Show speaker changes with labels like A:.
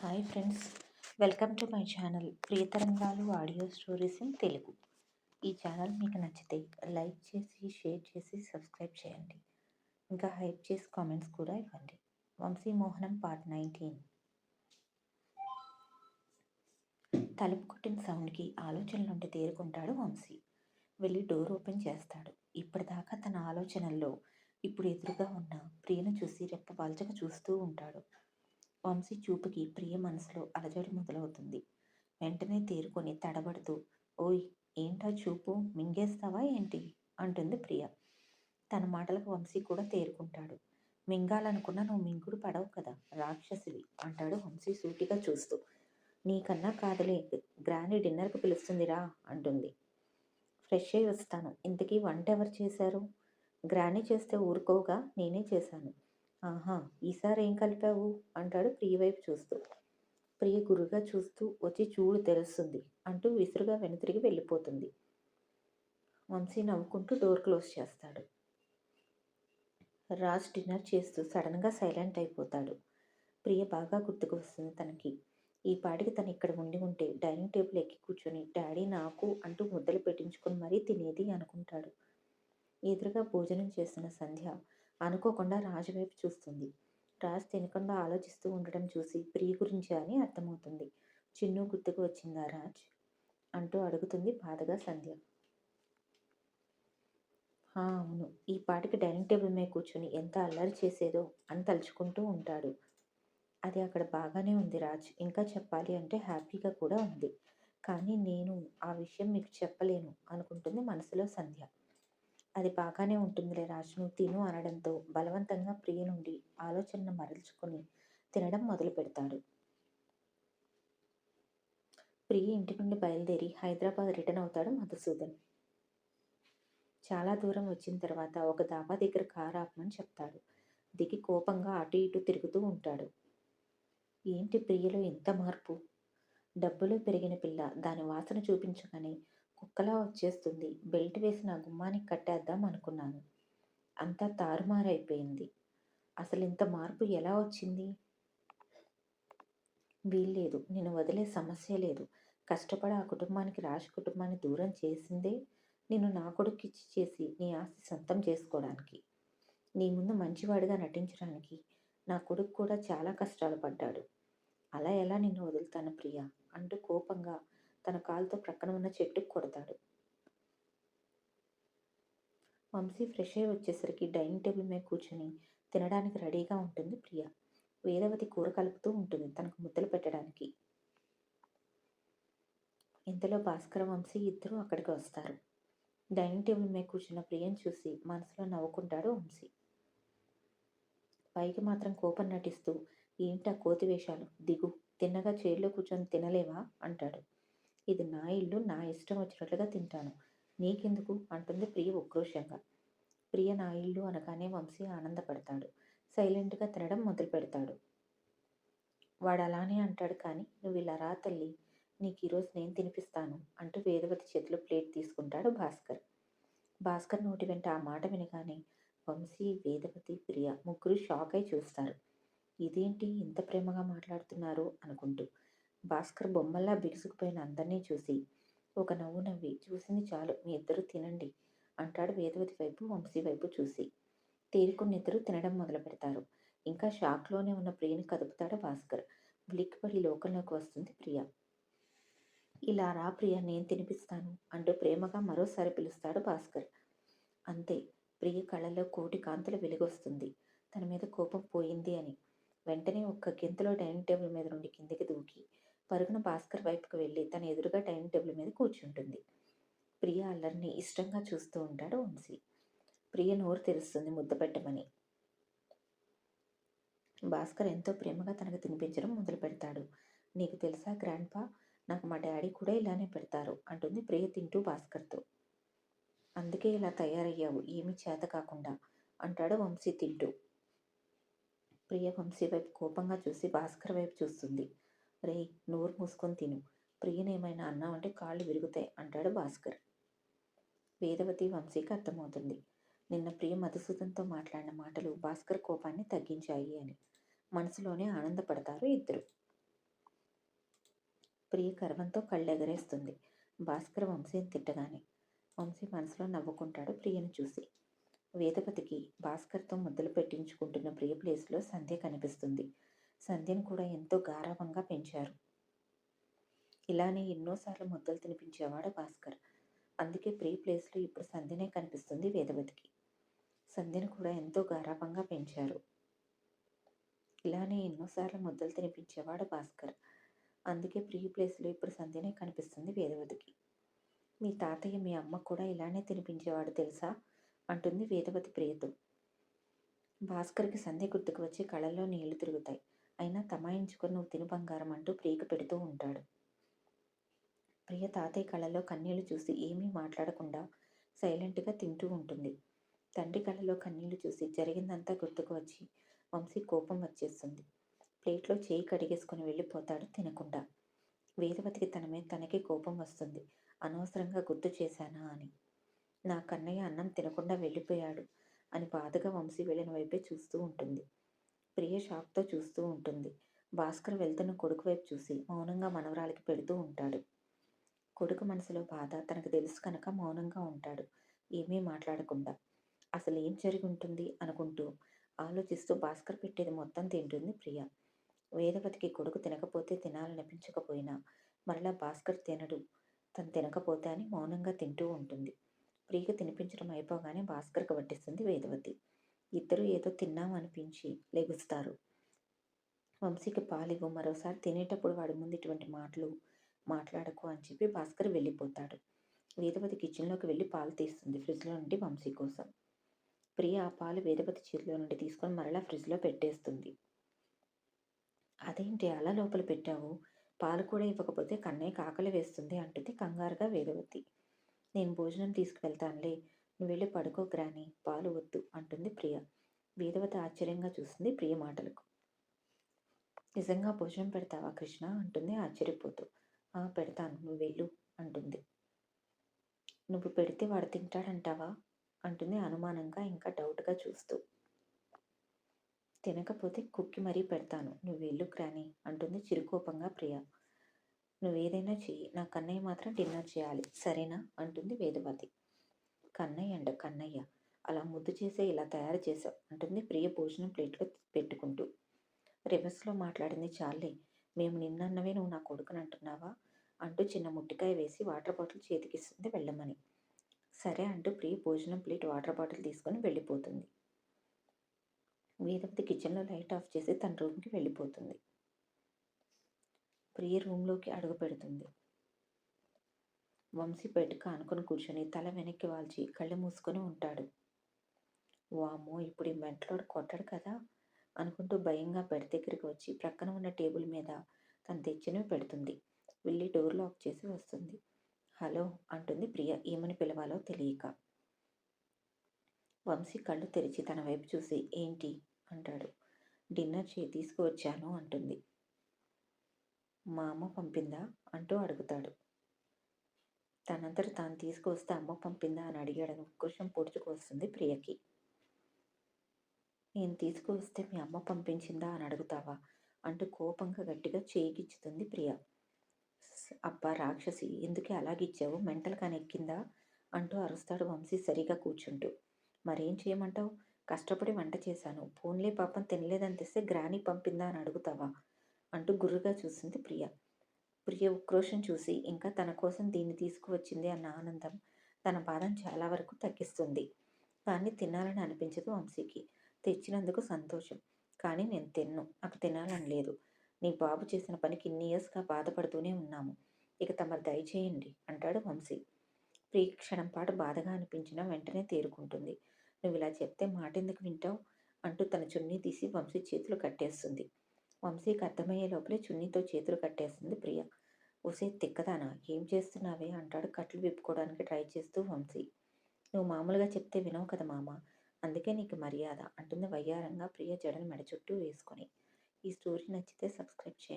A: Hi friends. Welcome to my channel Priyatarangalu audio stories in Telugu. ఈ channel మీకు నచ్చితే like చేసి share చేసి సబ్స్క్రైబ్ చేయండి. ఇంకా హైప్ చేసి కామెంట్స్ కూడా ఇవ్వండి. Vamshi Mohanam part nineteen. తలుపు కొట్టిన సౌండ్కి ఆలోచన నుండి తేరుకుంటాడు వంశీ. వెళ్ళి డోర్ ఓపెన్ చేస్తాడు. ఇప్పటిదాకా తన ఆలోచనల్లో ఇప్పుడు ఎదురుగా ఉన్న ప్రియను చూసి రెప్ప బాల్చగా చూస్తూ ఉంటాడు. వంశీ చూపుకి ప్రియ మనసులో అలజడి మొదలవుతుంది. వెంటనే తేరుకొని తడబడుతూ ఓయ్ ఏంటా చూపు? మింగేస్తావా ఏంటి? అంటుంది ప్రియ. తన మాటలకు వంశీ కూడా తేరుకుంటాడు. మింగాలనుకున్నా నువ్వు మింగుడు పడవు కదా రాక్షసివి అంటాడు వంశీ సూటిగా చూస్తూ. నీకన్నా కాదులే గ్రాని డిన్నర్కి పిలుస్తుందిరా అంటుంది. ఫ్రెష్ అయి వస్తాను. ఇంతకీ వంట ఎవరు చేశారు? గ్రాని చేస్తే ఊరుకోగా నేనే చేశాను. ఆహా ఈసారి ఏం కలిపావు? అంటాడు ప్రియ వైపు చూస్తూ. ప్రియ గురుగా చూస్తూ వచ్చి చూడు తెలుస్తుంది అంటూ విసురుగా వెనుతిరిగి వెళ్ళిపోతుంది. వంశీ నవ్వుకుంటూ డోర్ క్లోజ్ చేస్తాడు. రాజ్ డిన్నర్ చేస్తూ సడన్గా సైలెంట్ అయిపోతాడు. ప్రియ బాగా గుర్తుకు వస్తుంది తనకి. ఈ పాటికి తను ఇక్కడ ఉండి ఉంటే డైనింగ్ టేబుల్ ఎక్కి కూర్చొని డాడీ నాకు అంటూ ముద్దలు పెట్టించుకొని మరీ తినేది అనుకుంటాడు. ఎదురుగా భోజనం చేస్తున్న సంధ్య అనుకోకుండా రాజు వైపు చూస్తుంది. రాజ్ తినకుండా ఆలోచిస్తూ ఉండడం చూసి ప్రియ గురించి అని అర్థమవుతుంది. చిన్ను గుర్తుకు వచ్చిందా రాజ్? అంటూ అడుగుతుంది బాధగా సంధ్య. అవును. ఈ పాటికి డైనింగ్ టేబుల్ మీద కూర్చొని ఎంత అల్లరి చేసేదో అని తలుచుకుంటూ ఉంటాడు. అది అక్కడ బాగానే ఉంది రాజ్. ఇంకా చెప్పాలి అంటే హ్యాపీగా కూడా ఉంది. కానీ నేను ఆ విషయం మీకు చెప్పలేను అనుకుంటుంది మనసులో సంధ్య. అది బాగానే ఉంటుందిలే రాజు నువ్వు తిను అనడంతో బలవంతంగా ప్రియ నుండి ఆలోచనను మరల్చుకొని తినడం మొదలు పెడతాడు. ప్రియ ఇంటి నుండి బయలుదేరి హైదరాబాద్ రిటర్న్ అవుతాడు మధుసూదన్. చాలా దూరం వచ్చిన తర్వాత ఒక దాబా దగ్గర కారు ఆపమని చెప్తాడు. దిగి కోపంగా అటు ఇటు తిరుగుతూ ఉంటాడు. ఏంటి ప్రియలో ఎంత మార్పు? డబ్బులో పెరిగిన పిల్ల దాని వాసన చూపించగానే కుక్కలా వచ్చేస్తుంది. బెల్ట్ వేసి నా గుమ్మానికి కట్టేద్దాం అనుకున్నాను. అంతా తారుమారైపోయింది. అసలు ఇంత మార్పు ఎలా వచ్చింది? వీల్లేదు. నేను వదిలే సమస్య లేదు. కష్టపడి ఆ కుటుంబానికి రాశి కుటుంబాన్ని దూరం చేసిందే నేను నా కొడుకు ఇచ్చి చేసి నీ ఆస్తి సొంతం చేసుకోవడానికి. నీ ముందు మంచివాడిగా నటించడానికి నా కొడుకు కూడా చాలా కష్టాలు పడ్డాడు. అలా ఎలా నిన్ను వదులుతాను ప్రియా? అంటూ కోపంగా తన కాలుతో ప్రక్కన ఉన్న చెట్టుకు కొడతాడు. వంశీ ఫ్రెష్ అయి వచ్చేసరికి డైనింగ్ టేబుల్ మీద కూర్చొని తినడానికి రెడీగా ఉంటుంది ప్రియ. వేదవతి కూర కలుపుతూ ఉంటుంది తనకు ముద్దలు పెట్టడానికి. ఇంతలో భాస్కర వంశీ ఇద్దరు అక్కడికి వస్తారు. డైనింగ్ టేబుల్ మీద కూర్చున్న ప్రియను చూసి మనసులో నవ్వుకుంటాడు వంశీ. పైకి మాత్రం కోపం నటిస్తూ ఏంటా కోతి వేషాలు? దిగు. తిన్నగా చైర్లో కూర్చొని తినలేవా? అంటాడు. ఇది నా ఇల్లు నా ఇష్టం వచ్చినట్లుగా తింటాను. నీకెందుకు? అంటుంది ప్రియ ఉక్రోషంగా. ప్రియ నా ఇల్లు అనగానే వంశీ ఆనందపడతాడు. సైలెంట్గా తినడం మొదలు పెడతాడు వాడు అలానే అంటాడు కానీ నువ్వు ఇలా రా తల్లి నీకు ఈరోజు నేను తినిపిస్తాను అంటూ వేదవతి చేతిలో ప్లేట్ తీసుకుంటాడు భాస్కర్. భాస్కర్ నోటి వెంట ఆ మాట వినగానే వంశీ వేదవతి ప్రియ ముగ్గురు షాక్ అయి చూస్తారు. ఇదేంటి ఇంత ప్రేమగా మాట్లాడుతున్నారు అనుకుంటూ భాస్కర్ బొమ్మల్లా బిగుసుకుపోయిన అందరినీ చూసి ఒక నవ్వు నవ్వి చూసింది చాలు మీ ఇద్దరు తినండి అంటాడు వేదవతి వైపు వంశీ వైపు చూసి. తేరుకున్న తినడం మొదలు పెడతారు. ఇంకా షాక్లోనే ఉన్న ప్రియని కదుపుతాడు భాస్కర్. ఉలిక్కిపడి లోకంలోకి వస్తుంది ప్రియ. ఇలా రా ప్రియ నేను తినిపిస్తాను అంటూ ప్రేమగా మరోసారి పిలుస్తాడు భాస్కర్. అంతే ప్రియ కళ్ళలో కోటి కాంతుల వెలుగొస్తుంది. తన మీద కోపం పోయింది అని. వెంటనే ఒక్క గింతలో డైనింగ్ టేబుల్ మీద నుండి కిందికి పరుగున భాస్కర్ వైపుకు వెళ్ళి తన ఎదురుగా డైనింగ్ టేబుల్ మీద కూర్చుంటుంది. ప్రియ అల్లరిని ఇష్టంగా చూస్తూ ఉంటాడు వంశీ. ప్రియ నోరు తెరుస్తుంది ముద్ద పెట్టమని. భాస్కర్ ఎంతో ప్రేమగా తనకు తినిపించడం మొదలు పెడతాడు. నీకు తెలుసా గ్రాండ్ పా నాకు మా డాడీ కూడా ఇలానే పెడతారు అంటుంది ప్రియ తింటూ భాస్కర్తో. అందుకే ఇలా తయారయ్యావు ఏమీ చేత కాకుండా అంటాడు వంశీ తింటూ. ప్రియ వంశీ వైపు కోపంగా చూసి భాస్కర్ వైపు చూస్తుంది. రే నోరు మూసుకొని తిను. ప్రియనేమైనా అన్నావంటే కాళ్ళు విరుగుతాయి అంటాడు భాస్కర్. వేదవతి వంశీకి అర్థమవుతుంది. నిన్న ప్రియ మధుసూదన్తో మాట్లాడిన మాటలు భాస్కర్ కోపాన్ని తగ్గించాయి అని. మనసులోనే ఆనందపడతారు ఇద్దరు. ప్రియ గర్వంతో కళ్ళెగరేస్తుంది. భాస్కర్ వంశీని తిట్టగానే. వంశీ మనసులో నవ్వుకుంటాడు ప్రియను చూసి. వేదపతికి భాస్కర్తో ముద్దలు పెట్టించుకుంటున్న ప్రియ ప్లేస్లో సంధ్య కనిపిస్తుంది. సంధ్యను కూడా ఎంతో గారాభంగా పెంచారు. ఇలానే ఎన్నోసార్లు ముద్దలు తినిపించేవాడు భాస్కర్. అందుకే ప్రీ ప్లేస్లో ఇప్పుడు సంధ్యనే కనిపిస్తుంది వేదవతికి. సంధ్యను కూడా ఎంతో గారాభంగా పెంచారు. ఇలానే ఎన్నోసార్లు ముద్దలు తినిపించేవాడు భాస్కర్. అందుకే ప్రీ ప్లేస్లో ఇప్పుడు సంధ్యనే కనిపిస్తుంది వేదవతికి. మీ తాతయ్య మీ అమ్మ కూడా ఇలానే తినిపించేవాడు తెలుసా? అంటుంది వేదవతి ప్రియతో. భాస్కర్కి సంధ్య గుర్తుకు వచ్చి కళ్ళల్లో నీళ్ళు తిరుగుతాయి. అయినా తమాయించుకొని నువ్వు తిను బంగారం అంటూ ప్రియకు పెడుతూ ఉంటాడు. ప్రియ తాతయ్య కళ్ళలో కన్నీళ్ళు చూసి ఏమీ మాట్లాడకుండా సైలెంట్గా తింటూ ఉంటుంది. తండ్రి కళ్ళలో కన్నీళ్ళు చూసి జరిగిందంతా గుర్తుకు వచ్చి వంశీ కోపం వచ్చేస్తుంది. ప్లేట్లో చేయి కడిగేసుకుని వెళ్ళిపోతాడు తినకుండా. వేదవతికి తన మీద తనకి కోపం వస్తుంది. అనవసరంగా గుర్తు చేశానా అని. నా కన్నయ్య అన్నం తినకుండా వెళ్ళిపోయాడు అని బాధగా వంశీ వెళ్ళిన వైపే చూస్తూ ఉంటుంది. ప్రియ షాక్తో చూస్తూ ఉంటుంది. భాస్కర్ వెళ్తున్న కొడుకు వైపు చూసి మౌనంగా మనవరాలికి పెడుతూ ఉంటాడు. కొడుకు మనసులో బాధ తనకు తెలుసు కనుక మౌనంగా ఉంటాడు. ఏమీ మాట్లాడకుండా. అసలు ఏం జరిగి ఉంటుంది అనుకుంటూ ఆలోచిస్తూ భాస్కర్ పెట్టేది మొత్తం తింటుంది ప్రియ. వేదవతికి కొడుకు తినకపోతే తినాలనిపించకపోయినా మరలా భాస్కర్ తినడు. తను తినకపోతే అని మౌనంగా తింటూ ఉంటుంది. ప్రియకు తినిపించడం అయిపోగానే భాస్కర్కి వడ్డిస్తుంది వేదవతి. ఇద్దరు ఏదో తిన్నాం అనిపించి లెగుస్తారు. వంశీకి పాలివ్వు మరోసారి తినేటప్పుడు వాడి ముందు ఇటువంటి మాటలు మాట్లాడకు అని చెప్పి భాస్కర్ వెళ్ళిపోతాడు. వేదవతి కిచెన్లోకి వెళ్ళి పాలు తీస్తుంది ఫ్రిడ్జ్లో నుండి వంశీ కోసం. ప్రియ ఆ పాలు వేదవతి చేతిలో నుండి తీసుకొని మరలా ఫ్రిడ్జ్లో పెట్టేస్తుంది. అదేంటి అలా లోపల పెట్టావు? పాలు కూడా ఇవ్వకపోతే కన్నయ్య కాకలి వేస్తుంది అంటుంది కంగారుగా వేదవతి. నేను భోజనం తీసుకువెళ్తానులే వెళ్ళి పడుకో గ్రాని పాలు వద్దు అంటుంది ప్రియ. వేదవత ఆశ్చర్యంగా చూస్తుంది ప్రియ మాటలకు. నిజంగా భోజనం పెడతావా కృష్ణ? అంటుంది ఆశ్చర్యపోతూ. ఆ పెడతాను. నువ్వు వెళ్ళు అంటుంది. నువ్వు పెడితే వాడు తింటాడంటావా? అంటుంది అనుమానంగా ఇంకా డౌట్గా చూస్తూ. తినకపోతే కుక్కి మరీ పెడతాను. నువ్వు వెళ్ళు క్రాని అంటుంది చిరుకోపంగా ప్రియ. నువ్వేదైనా చెయ్యి. నా కన్నయ్య మాత్రం డిన్నర్ చేయాలి. సరేనా? అంటుంది వేదవతి. కన్నయ్య అంట కన్నయ్య. అలా ముద్దు చేసే ఇలా తయారు చేసావు అంటుంది ప్రియ భోజనం ప్లేట్లో పెట్టుకుంటూ. రివర్స్లో మాట్లాడింది చాలే మేము నిన్నన్నవే నువ్వు నా కొడుకుని అంటున్నావా? అంటూ చిన్న ముట్టికాయ వేసి వాటర్ బాటిల్ చేతికిస్తుంది వెళ్ళమని. సరే అంటూ ప్రియ భోజనం ప్లేట్ వాటర్ బాటిల్ తీసుకొని వెళ్ళిపోతుంది. వేదవతి కిచెన్లో లైట్ ఆఫ్ చేసి తన రూమ్కి వెళ్ళిపోతుంది. ప్రియ రూమ్లోకి అడుగు పెడుతుంది. వంశీ బయటకు ఆనుకొని కూర్చొని తల వెనక్కి వాల్చి కళ్ళు మూసుకొని ఉంటాడు. వామో ఇప్పుడు ఈ మెంటలోడు కొట్టాడు కదా అనుకుంటూ భయంగా బెడ్ దగ్గరికి వచ్చి ప్రక్కన ఉన్న టేబుల్ మీద తను తెచ్చినవి పెడుతుంది. వెళ్ళి డోర్ లాక్ చేసి వస్తుంది. హలో అంటుంది ప్రియ. ఏమని పిలవాలో తెలియక. వంశీ కళ్ళు తెరిచి తన వైపు చూసి ఏంటి? అంటాడు. డిన్నర్ చే తీసుకువచ్చాను అంటుంది. మా అమ్మ పంపిందా? అంటూ అడుగుతాడు. తనంతట తాను తీసుకువస్తే అమ్మ పంపిందా అని అడిగాడని ఉక్రోషం పొడుచుకొస్తుంది ప్రియకి. నేను తీసుకువస్తే మీ అమ్మ పంపించిందా అని అడుగుతావా అంటూ కోపంగా గట్టిగా చేయికిచ్చుతుంది ప్రియ. అబ్బా రాక్షసి ఎందుకే అలాగిచ్చావు? మెంటల్ కానెక్కిందా అంటూ అరుస్తాడు వంశీ సరిగా కూర్చుంటూ. మరేం చేయమంటావు? కష్టపడి వంట చేశాను. ఫోన్లే పాపం తినలేదని తెస్తే గ్రాని పంపిందా అని అడుగుతావా? అంటూ గుర్రుగా చూసింది ప్రియ. ప్రియ ఉక్రోషం చూసి ఇంకా తన కోసం దీన్ని తీసుకువచ్చింది అన్న ఆనందం తన బాధను చాలా వరకు తగ్గిస్తుంది. కానీ తినాలని అనిపించదు వంశీకి. తెచ్చినందుకు సంతోషం. కానీ నేను తిన్ను. నాకు తినాలని లేదు. నీ బాబు చేసిన పనికి ఇన్ని ఇయర్స్గా బాధపడుతూనే ఉన్నాము. ఇక తమ దయచేయండి అంటాడు వంశీ. ప్రియ క్షణం పాటు బాధగా అనిపించినా వెంటనే తేరుకుంటుంది. నువ్వు ఇలా చెప్తే మాట ఎందుకు వింటావు? అంటూ తన చున్నీ తీసి వంశీ చేతులు కట్టేస్తుంది. వంశీకి అర్థమయ్యే లోపలే చున్నీతో చేతులు కట్టేస్తుంది ప్రియ. ఒసే తిక్కదానా ఏం చేస్తున్నావే? అంటాడు కట్లు విప్పుకోవడానికి ట్రై చేస్తూ వంశీ. నువ్వు మామూలుగా చెప్తే వినవు కదా మామ అందుకే నీకు మర్యాద అంటుంది వయ్యారంగా ప్రియ జడను మెడ చుట్టూ వేసుకొని. ఈ స్టోరీ నచ్చితే సబ్స్క్రైబ్ చేయండి.